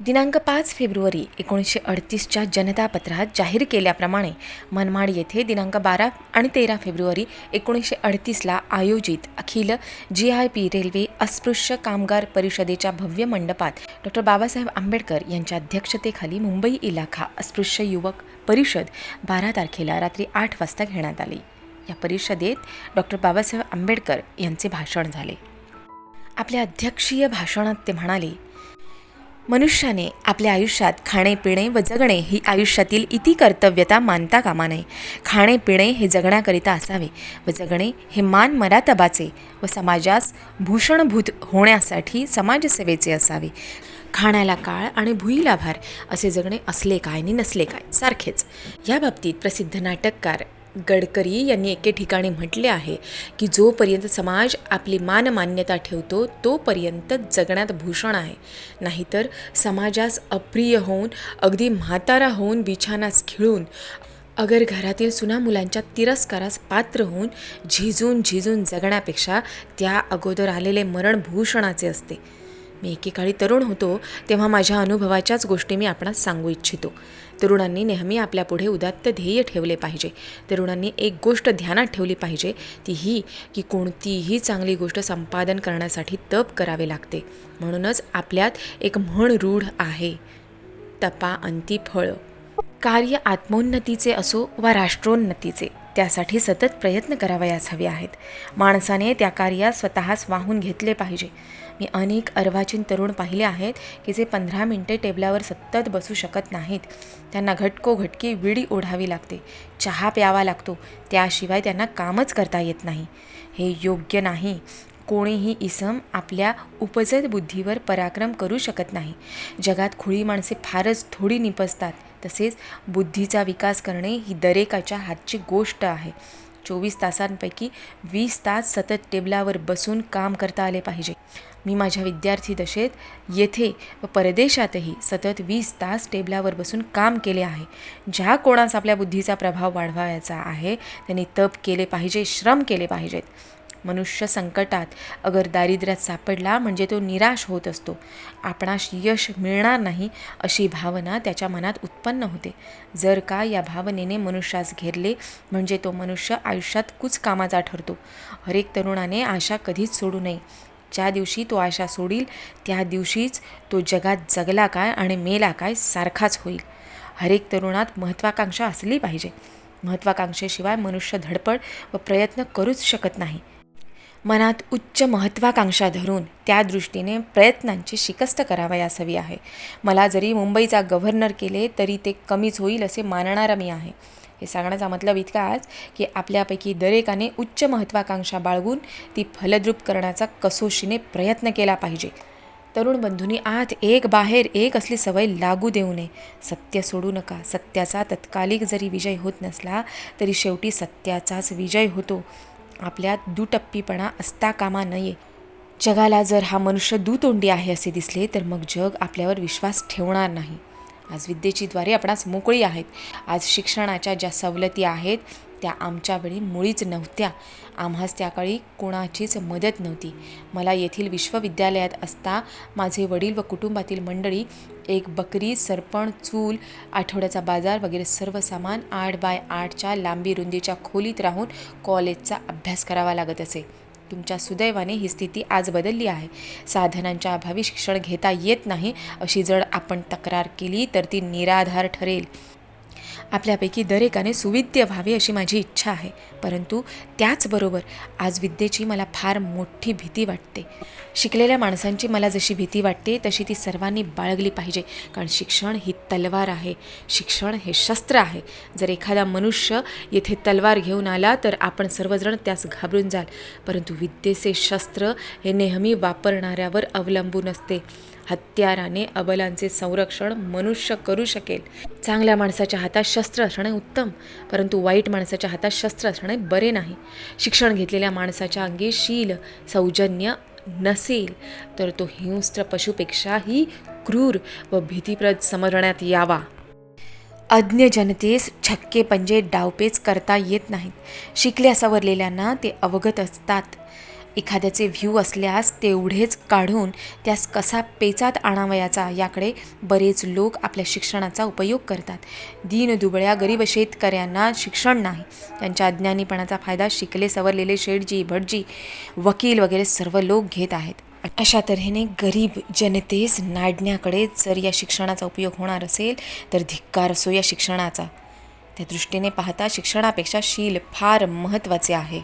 दिनांक पाच फेब्रुवारी एकोणीसशे अडतीसच्या जनतापत्रात जाहीर केल्याप्रमाणे मनमाड येथे दिनांक बारा आणि तेरा फेब्रुवारी एकोणीसशे अडतीसला आयोजित अखिल जी आय पी रेल्वे अस्पृश्य कामगार परिषदेच्या भव्य मंडपात डॉक्टर बाबासाहेब आंबेडकर यांच्या अध्यक्षतेखाली मुंबई इलाखा अस्पृश्य युवक परिषद बारा तारखेला रात्री आठ वाजता घेण्यात आली. या परिषदेत डॉक्टर बाबासाहेब आंबेडकर यांचे भाषण झाले. आपल्या अध्यक्षीय भाषणात ते म्हणाले मनुष्याने आपल्या आयुष्यात खाणे पिणे व जगणे ही आयुष्यातील इति कर्तव्यता मानता कामा नये. खाणे पिणे हे जगण्याकरिता असावे व जगणे हे मान मरातबाचे व समाजास भूषणभूत होण्यासाठी समाजसेवेचे असावे. खाण्याला काळ आणि भुईला भार असे जगणे असले काय आणि नसले काय सारखेच. या बाबतीत प्रसिद्ध नाटककार गडकरी यांनी एके ठिकाणी म्हटले आहे की जोपर्यंत समाज आपली मानमान्यता ठेवतो तोपर्यंत जगण्यात भूषण आहे. नाहीतर समाजास अप्रिय होऊन अगदी म्हातारा होऊन बिछानास खिळून अगर घरातील सुना मुलांच्या तिरस्कारास पात्र होऊन झिजून झिजून जगण्यापेक्षा त्या अगोदर आलेले मरण भूषणाचे असते. मी एकेकाळी तरुण होतो तेव्हा माझ्या अनुभवाच्याच गोष्टी मी आपणास सांगू इच्छितो. तरुणांनी नेहमी आपल्यापुढे उदात्त ध्येय ठेवले पाहिजे. तरुणांनी एक गोष्ट ध्यानात ठेवली पाहिजे ती ही की कोणतीही चांगली गोष्ट संपादन करण्यासाठी तप करावे लागते. म्हणूनच आपल्यात एक म्हण रूढ आहे तपा अंती फळ कार्य आत्मोन्नतीचे असो वा राष्ट्रोन्नतीचे. त्यासाठी सतत प्रयत्न करावयास हवे आहेत. माणसाने त्या कार्यात स्वतःच वाहून घेतले पाहिजे. मी अनेक अर्वाचीन तरुण पाहिले आहेत की जे पंधरा मिनटे टेबलावर सतत बसू शकत नाहीत. त्यांना घटको घटकी विडी ओढावी लागते. चहा प्यावा लागतो. त्याशिवाय त्यांना कामच करता येत नाही. हे योग्य नाही. कोणीही इसम आपल्या उपजत बुद्धीवर पराक्रम करू शकत नाही. जगात खुळी माणसे फारच थोडी निपजतात. तसेच बुद्धीचा विकास करणे ही दरेकाच्या हातची गोष्ट आहे. चोवीस तासांपैकी वीस तास सतत टेबलावर बसून काम करता आले पाहिजे. मी माझ्या विद्यार्थी दशेत येथे व परदेशातही सतत वीस तास टेबलावर बसून काम केले आहे. ज्या कोणास आपल्या बुद्धीचा प्रभाव वाढवायचा आहे त्यांनी तप केले पाहिजे श्रम केले पाहिजेत. मनुष्य संकटात अगर दारिद्र्यात सापडला म्हणजे तो निराश होत असतो. आपणास यश मिळणार नाही अशी भावना त्याच्या मनात उत्पन्न होते. जर का या भावनेने मनुष्यास घेरले म्हणजे तो मनुष्य आयुष्यात कुच कामाचा ठरतो. हरेक तरुणाने आशा कधीच सोडू नये. ज्या दिवशी तो आशा सोडील त्या दिवशीच तो जगात जगला काय आणि मेला काय सारखाच होईल. हरेक तरुणात महत्त्वाकांक्षा असली पाहिजे. महत्त्वाकांक्षेशिवाय मनुष्य धडपड व प्रयत्न करूच शकत नाही. मनात उच्च महत्त्वाकांक्षा धरून त्या दृष्टीने प्रयत्नांची शिकस्त करावयास हवी आहे. मला जरी मुंबईचा गव्हर्नर केले तरी ते कमीच होईल असे मानणारा मी आहे. हे सांगण्याचा मतलब इतकाच की आपल्यापैकी दरेकाने उच्च महत्त्वाकांक्षा बाळगून ती फलद्रूप करण्याचा कसोशीने प्रयत्न केला पाहिजे. तरुण बंधूंनी आत एक बाहेर एक असली सवय लागू देऊ नये. सत्य सोडू नका. सत्याचा तत्कालिक जरी विजय होत नसला तरी शेवटी सत्याचाच विजय होतो. आपल्यात दुटप्पीपणा असता कामा नये. जगाला जर हा मनुष्य दुतोंडी आहे असे दिसले तर मग जग आपल्यावर विश्वास ठेवणार नाही. आज विद्येची द्वारे आपणास मोकळी आहेत. आज शिक्षणाच्या ज्या सवलती आहेत त्या आमच्या वेळी मुळीच नव्हत्या. आम्हास त्या काळी कोणाचीच मदत नव्हती. मला येथील विश्वविद्यालयात असता माझे वडील व कुटुंबातील मंडळी एक बकरी सरपण चूल आठवड्याचा बाजार वगैरे सर्व सामान आठ बाय आठच्या लांबी रुंदीच्या खोलीत राहून कॉलेजचा अभ्यास करावा लागत असे. तुमच्या सुदैवाने ही स्थिती आज बदलली आहे. साधनांच्या अभावी शिक्षण घेता येत नाही अशी जर आपण तक्रार केली तर ती निराधार ठरेल. आपल्यापैकी दरेकाने सुविद्य व्हावे अशी माझी इच्छा आहे. परंतु त्याचबरोबर आज विद्येची मला फार मोठी भीती वाटते. शिकलेल्या माणसांची मला जशी भीती वाटते तशी ती सर्वांनी बाळगली पाहिजे. कारण शिक्षण ही तलवार आहे. शिक्षण हे शस्त्र आहे. जर एखादा मनुष्य येथे तलवार घेऊन आला तर आपण सर्वजण त्यास घाबरून जाल. परंतु विद्येचे शस्त्र हे नेहमी वापरणाऱ्यावर अवलंबून असते. हत्याराने अबलांचे संरक्षण मनुष्य करू शकेल. चांगल्या माणसाच्या हातात शस्त्र असणे उत्तम परंतु वाईट माणसाच्या हातात शस्त्र असणे बरे नाही. शिक्षण घेतलेल्या माणसाच्या अंगी शील सौजन्य नसेल तर तो हिंस्त्र पशुपेक्षाही क्रूर व भीतीप्रद समजण्यात यावा. अज्ञ जनतेस छक्के पंजे डावपेच करता येत नाहीत. शिकल्या सवरलेल्यांना ते अवगत असतात. एखाद्याचे व्ह्यू असल्यास तेवढेच काढून त्यास कसा पेचात आणावयाचा याकडे बरेच लोक आपल्या शिक्षणाचा उपयोग करतात. दीनदुबळ्या गरीब शेतकऱ्यांना शिक्षण नाही. त्यांच्या अज्ञानीपणाचा फायदा शिकले सवरलेले शेठजी भटजी वकील वगैरे सर्व लोक घेत आहेत. अशा तऱ्हेने गरीब जनतेस नाडण्याकडे जर या शिक्षणाचा उपयोग होणार असेल तर धिक्कार असो या शिक्षणाचा. त्या दृष्टीने पाहता शिक्षणापेक्षा शील फार महत्त्वाचे आहे.